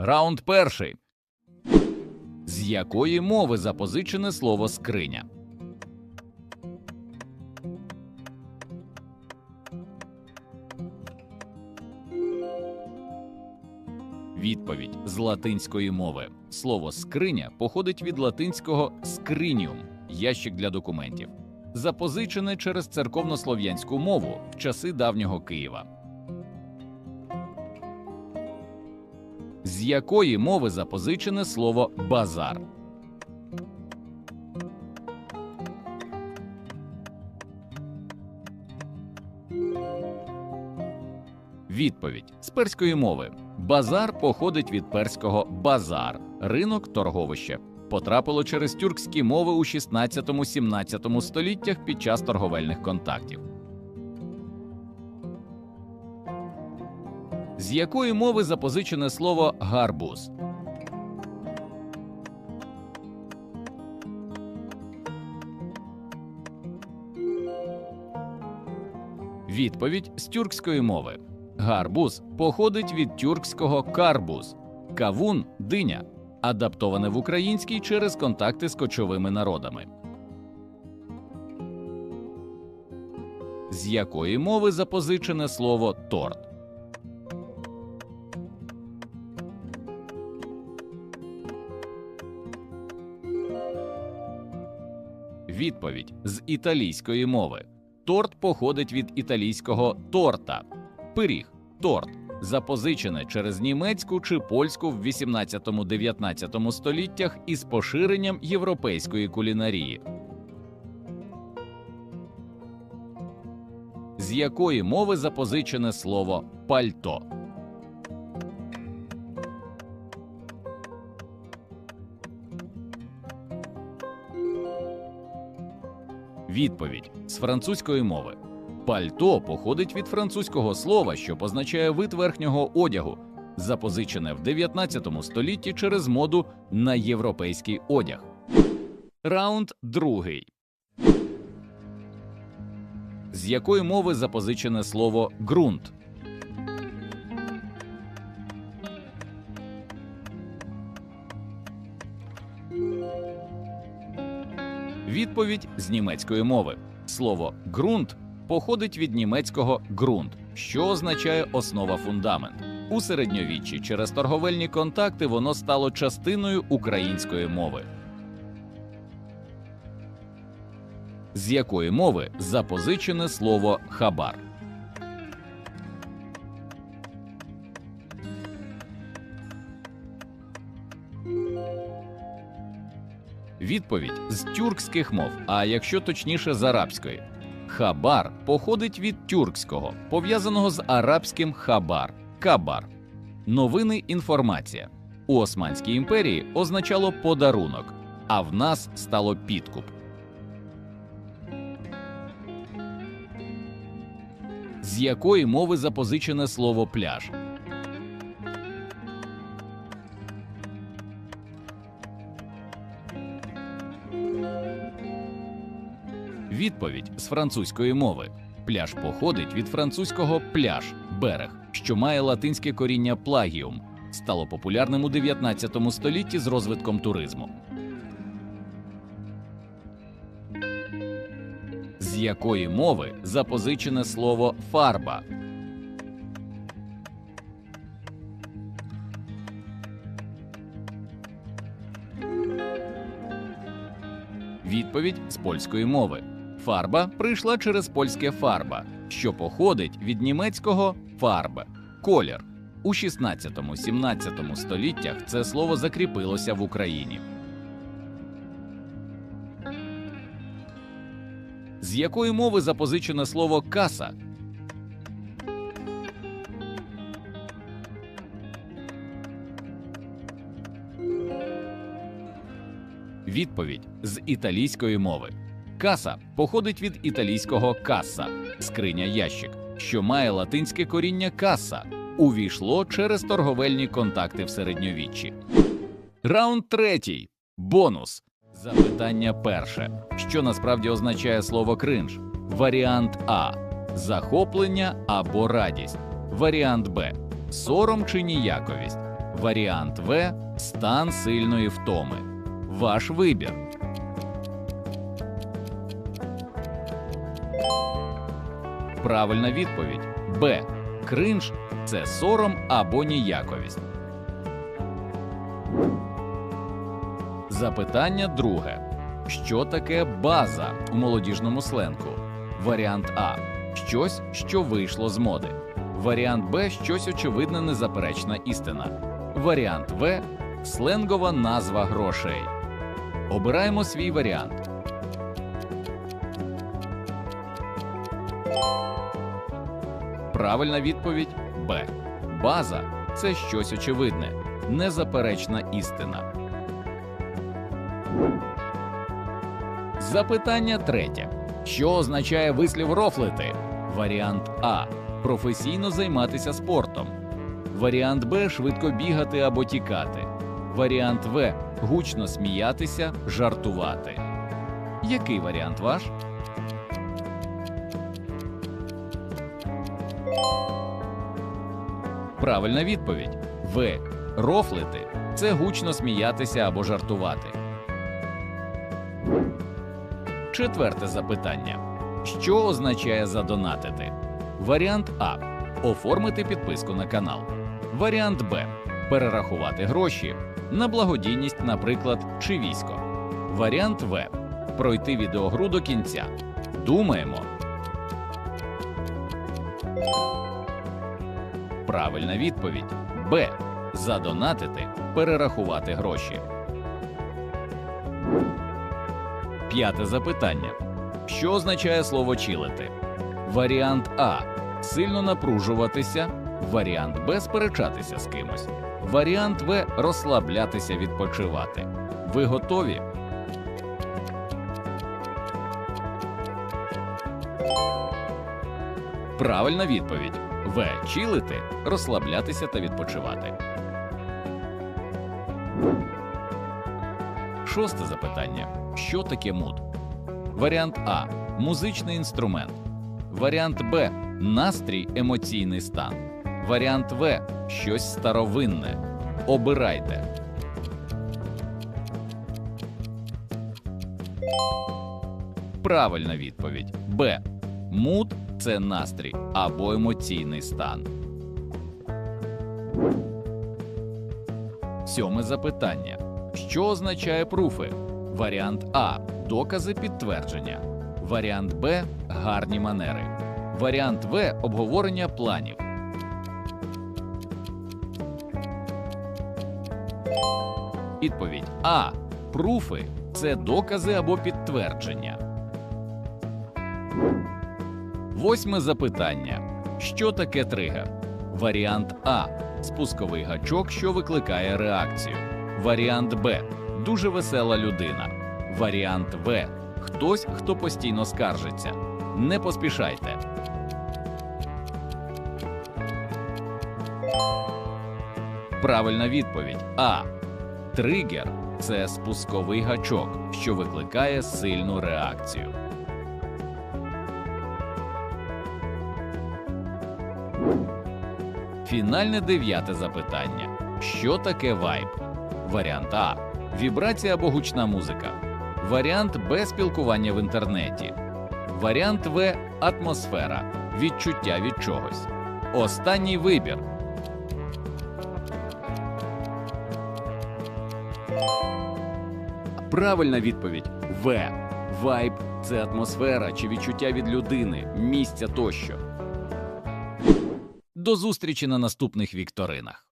Раунд перший. З якої мови запозичене слово скриня? Відповідь з латинської мови. Слово скриня походить від латинського скриніум ящик для документів, запозичене через церковнослов'янську мову в часи давнього Києва. З якої мови запозичене слово базар? Відповідь з перської мови. Базар походить від перського базар, ринок торговище. Потрапило через тюркські мови у 16-17 століттях під час торговельних контактів. З якої мови запозичене слово гарбуз? Відповідь з тюркської мови. Гарбуз походить від тюркського карбуз, кавун диня, адаптоване в українській через контакти з кочовими народами. З якої мови запозичене слово торт? Відповідь з італійської мови. Торт походить від італійського торта, пиріг, торт, запозичене через німецьку чи польську в 18-19 століттях із поширенням європейської кулінарії. З якої мови запозичене слово пальто? Відповідь з французької мови. Пальто походить від французького слова, що позначає вид верхнього одягу, запозичене в 19 столітті через моду на європейський одяг. Раунд другий. З якої мови запозичене слово ґрунт? Відповідь з німецької мови. Слово ґрунт походить від німецького ґрунт, що означає основа фундамент. У середньовіччі через торговельні контакти воно стало частиною української мови. З якої мови запозичене слово хабар? Відповідь з тюркських мов, а якщо точніше з арабської. Хабар походить від тюркського, пов'язаного з арабським хабар кабар. Новини інформація. У Османській імперії означало подарунок, а в нас стало підкуп. З якої мови запозичене слово пляж? Відповідь з французької мови. Пляж походить від французького пляж берег, що має латинське коріння плагіум, стало популярним у 19 столітті з розвитком туризму. З якої мови запозичене слово фарба? Відповідь з польської мови. Фарба прийшла через польське фарба, що походить від німецького фарб колір. У 16-17 століттях це слово закріпилося в Україні. З якої мови запозичене слово каса? Відповідь з італійської мови. Каса походить від італійського каса, скриня ящик, що має латинське коріння каса, увійшло через торговельні контакти в середньовіччі. Раунд третій. Бонус. Запитання перше. Що насправді означає слово кринж? Варіант А. Захоплення або радість. Варіант Б. Сором чи ніяковість. Варіант В стан сильної втоми. Ваш вибір. Правильна відповідь Б. Кринж це сором або ніяковість. Запитання друге. Що таке база у молодіжному сленгу? Варіант А. Щось, що вийшло з моди. Варіант Б. Щось очевидна незаперечна істина. Варіант В. Сленгова назва грошей. Обираємо свій варіант. Правильна відповідь Б. База це щось очевидне, незаперечна істина. Запитання третє. Що означає вислів рофлити? Варіант А. Професійно займатися спортом. Варіант Б. Швидко бігати або тікати. Варіант В. Гучно сміятися, жартувати. Який варіант ваш? Правильна відповідь В. Рофлити це гучно сміятися або жартувати. Четверте запитання: що означає задонатити? Варіант А. Оформити підписку на канал. Варіант Б. Перерахувати гроші на благодійність, наприклад, чи військо. Варіант В. Пройти відеогру до кінця. Думаємо. Правильна відповідь Б. Задонатити, перерахувати гроші. П'яте запитання. Що означає слово чилити? Варіант А. Сильно напружуватися. Варіант Б. Сперечатися з кимось. Варіант В. Розслаблятися, відпочивати. Ви готові? Правильна відповідь В. Чилити, розслаблятися та відпочивати. Шосте запитання: що таке муд? Варіант А музичний інструмент. Варіант Б настрій, емоційний стан. Варіант В щось старовинне. Обирайте. Правильна відповідь Б. Муд це настрій або емоційний стан. Сьоме запитання. Що означає пруфи? Варіант А. Докази підтвердження. Варіант Б. Гарні манери. Варіант В. Обговорення планів. Відповідь А. Пруфи це докази або підтвердження. Восьме запитання: що таке тригер? Варіант А спусковий гачок, що викликає реакцію. Варіант Б дуже весела людина. Варіант В хтось, хто постійно скаржиться. Не поспішайте. Правильна відповідь А. Тригер це спусковий гачок, що викликає сильну реакцію. Фінальне дев'яте запитання: що таке вайб? Варіант А. Вібрація або гучна музика. Варіант Б. Спілкування в інтернеті. Варіант В. Атмосфера. Відчуття від чогось. Останній вибір. Правильна відповідь В. Вайб це атмосфера чи відчуття від людини, місця тощо. До зустрічі на наступних вікторинах.